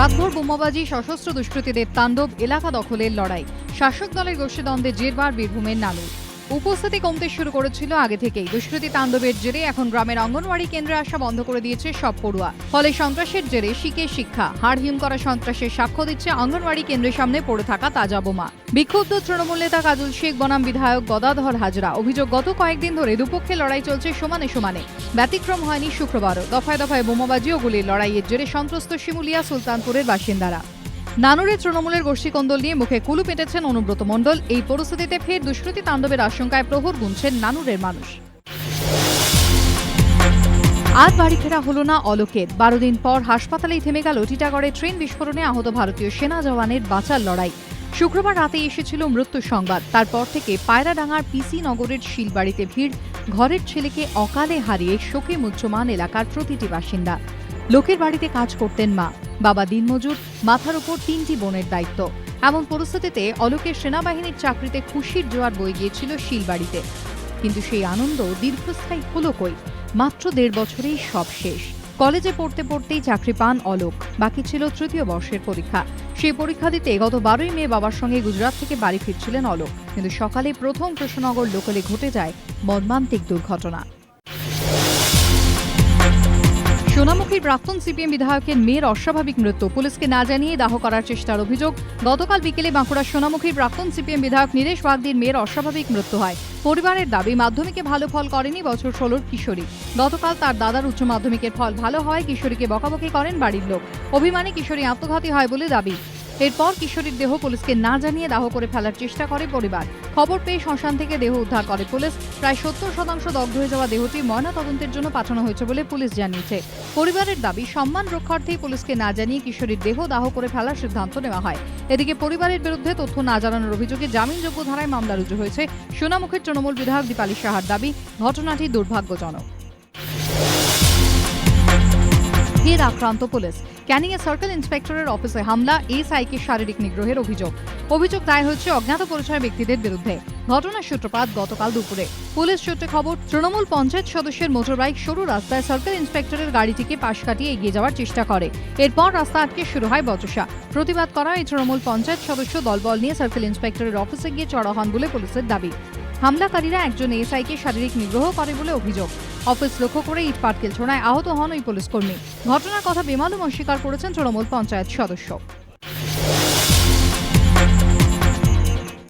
রাতভর বোমাবাজি সশস্ত্র দুষ্কৃতীদের তাণ্ডব এলাকা দখলের লড়াই। শাসক দলের গোষ্ঠীদ্বন্দ্বে জেরবার বীরভূমের নানু উপস্থিতি কমতে শুরু করেছিল আগে থেকেই। দুষ্কৃতী তাণ্ডবের জেরে এখন গ্রামের অঙ্গনওয়াড়ি কেন্দ্রে আসা বন্ধ করে দিয়েছে সব পড়ুয়া। ফলে সন্ত্রাসের জেরে শিখে শিক্ষা। হাড়হিম করা সন্ত্রাসের সাক্ষ্য দিচ্ছে অঙ্গনওয়াড়ি কেন্দ্রের সামনে পড়ে থাকা তাজা বোমা। বিক্ষুব্ধ তৃণমূল নেতা কাজল শেখ, বনাম বিধায়ক গদাধর হাজরা। অভিযোগ, গত কয়েকদিন ধরে দুপক্ষে লড়াই চলছে সমানে সমানে। ব্যতিক্রম হয়নি শুক্রবারও। দফায় দফায় বোমাবাজি ও গুলির লড়াইয়ের জেরে সন্ত্রস্ত শিমুলিয়া, সুলতানপুরের বাসিন্দারা। নানুরে তৃণমূলের গোষ্ঠীকন্দল নিয়ে মুখে কুলু পেটেছেন অনুব্রত মণ্ডল। এই পরিস্থিতিতে ফের দুষ্কৃতী তাণ্ডবের আশঙ্কায় প্রহর গুনছেন নানুরের মানুষ। আজ বাড়ি ফেরা হলো না অলোকের। বারো দিন পর হাসপাতালেই থেমে গেল টিটাগড়ে ট্রেন বিস্ফোরণে আহত ভারতীয় সেনা জওয়ানের বাঁচার লড়াই। শুক্রবার রাতে এসেছিল মৃত্যু সংবাদ। তারপর থেকে পায়রাডাঙ্গার পিসি নগরের শিলবাড়িতে ভিড়। ঘরের ছেলেকে অকালে হারিয়ে শোকে মুহ্যমান এলাকার প্রতিটি বাসিন্দা। লোকের বাড়িতে কাজ করতেন মা। বাবা দিনমজুর, মাথার উপর তিনটি বোনের দায়িত্ব। এমন পরিস্থিতিতে অলোকের সেনাবাহিনীর চাকরিতে খুশির জোয়ার বয়ে গিয়েছিল শিলবাড়িতে। কিন্তু সেই আনন্দ দীর্ঘস্থায়ী হলো কই? মাত্র দেড় বছরেই সব শেষ। কলেজে পড়তে পড়তেই চাকরি পান অলোক। বাকি ছিল তৃতীয় বর্ষের পরীক্ষা। সেই পরীক্ষা দিতে গত বারোই মে বাবার সঙ্গে গুজরাট থেকে বাড়ি ফিরছিলেন অলোক। কিন্তু সকালে প্রথম কৃষ্ণনগর লোকালে ঘটে যায় মর্মান্তিক দুর্ঘটনা। সোনামুখীর প্রাক্তন সিপিএম বিধায়কের মেয়ের অস্বাভাবিক মৃত্যু। পুলিশকে না জানিয়ে দাহ করার চেষ্টার অভিযোগ। গতকাল বিকেলে বাঁকুড়ার সোনামুখীর প্রাক্তন সিপিএম বিধায়ক নীরেশ বাগদির মেয়ের অস্বাভাবিক মৃত্যু হয়। পরিবারের দাবি, মাধ্যমিকে ভালো ফল করেনি বছর ষোলোর কিশোরী। গতকাল তার দাদার উচ্চ মাধ্যমিকের ফল ভালো হয়, কিশোরীকে বকাবকি করেন বাড়ির লোক। অভিমানে কিশোরী আত্মঘাতী হয় বলে দাবি। এরপর কিশোরীর দেহ পুলিশকে না জানিয়ে দাহ করে ফেলার চেষ্টা করে পরিবার। খবর পেয়ে শ্মশান থেকে দেহ উদ্ধার করে পুলিশ। প্রায় সত্তর শতাংশ দগ্ধ হয়ে যাওয়া দেহটি ময়না তদন্তের জন্য পাঠানো হয়েছে বলে পুলিশ জানিয়েছে। পরিবারের দাবি, সম্মান রক্ষার্থেই পুলিশকে না জানিয়ে কিশোরীর দেহ দাহ করে ফেলার সিদ্ধান্ত নেওয়া হয়। এদিকে পরিবারের বিরুদ্ধে তথ্য না জানানোর অভিযোগে জামিনযোগ্য ধারায় মামলা রুজু হয়েছে। সোনামুখের তৃণমূল বিধায়ক দীপালী সাহার দাবি, ঘটনাটি দুর্ভাগ্যজনক। ফের আক্রান্ত পুলিশ। ক্যানিংয়ে সার্কেল ইন্সপেক্টরের অফিসে হামলা এসআইকে শারীরিক নিগ্রহের অভিযোগ। অভিযোগ দায় হয়েছে অজ্ঞাত পরিচয় ব্যক্তিদের বিরুদ্ধে। ঘটনার সূত্রপাত গতকাল দুপুরে। পুলিশ সূত্রে খবর, তৃণমূল পঞ্চায়েত সদস্যের মোটরবাইক সরু রাস্তায় সার্কেল ইন্সপেক্টরের গাড়িটিকে পাশ কাটিয়ে এগিয়ে যাওয়ার চেষ্টা করে। এরপর রাস্তা আটকে শুরু হয় বচসা। প্রতিবাদ করা এই তৃণমূল পঞ্চায়েত সদস্য দলবল নিয়ে সার্কেল ইন্সপেক্টরের অফিসে গিয়ে চড়া হন বলে পুলিশের দাবি। হামলাকারীরা একজন এসআইকে শারীরিক নিগ্রহ করে বলে অভিযোগ। অফিস লক্ষ্য করে ইট পাটকেল ছোড়ায় আহত হন ওই পুলিশকর্মী ঘটনার কথা বেমালুম অস্বীকার করেছেন তৃণমূল পঞ্চায়েত সদস্য।